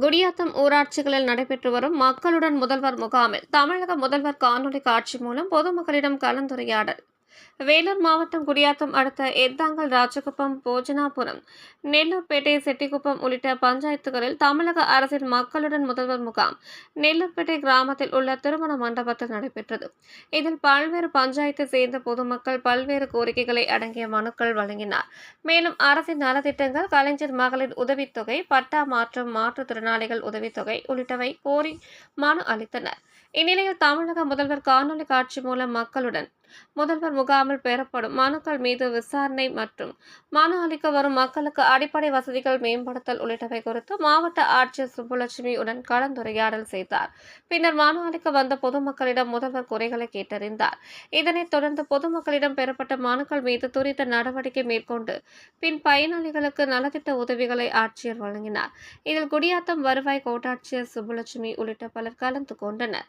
குடியாத்தம் ஊராட்சிகளில் நடைபெற்று வரும் மக்களுடன் முதல்வர் முகாமில் தமிழக முதல்வர் காணொலி காட்சி மூலம் பொதுமக்களிடம் கலந்துரையாடல். வேலூர் மாவட்டம் குடியாத்தம் அடுத்த எத்தாங்கல் ராஜகுப்பம் போஜனாபுரம் நெல்லூர்பேட்டை செட்டிக்குப்பம் உள்ளிட்ட பஞ்சாயத்துகளில் தமிழக அரசின் மக்களுடன் முதல்வர் முகாம் நெல்லூர்பேட்டை கிராமத்தில் உள்ள திருமண மண்டபத்தில் நடைபெற்றது. இதில் பல்வேறு பஞ்சாயத்தை சேர்ந்த பொதுமக்கள் பல்வேறு கோரிக்கைகளை அடங்கிய மனுக்கள் வழங்கினார். மேலும் அரசின் நலத்திட்டங்கள் கலைஞர் மகளிர் உதவித்தொகை பட்டா மாற்றம் மாற்றுத்திறனாளிகள் உதவித்தொகை உள்ளிட்டவை கோரி மனு அளித்தனர். இந்நிலையில் தமிழக முதல்வர் காணொலி காட்சி மூலம் மக்களுடன் முதல்வர் முகாமில் பெறப்படும் மனுக்கள் மீது விசாரணை மற்றும் மனு அளிக்க வரும் மக்களுக்கு அடிப்படை வசதிகள் மேம்படுத்தல் உள்ளிட்டவை குறித்து மாவட்ட ஆட்சியர் சுப்புலட்சுமி உடன் கலந்துரையாடல் செய்தார். பின்னர் மனு அளிக்க வந்த பொதுமக்களிடம் முதல்வர் குறைகளை கேட்டறிந்தார். இதனைத் தொடர்ந்து பொதுமக்களிடம் பெறப்பட்ட மனுக்கள் மீது துரித நடவடிக்கை மேற்கொண்டு பின் பயனாளிகளுக்கு நலத்திட்ட உதவிகளை ஆட்சியர் வழங்கினார். இதில் குடியாத்தம் வருவாய் கோட்டாட்சியர் சுப்புலட்சுமி உள்ளிட்ட பலர் கலந்து கொண்டனர்.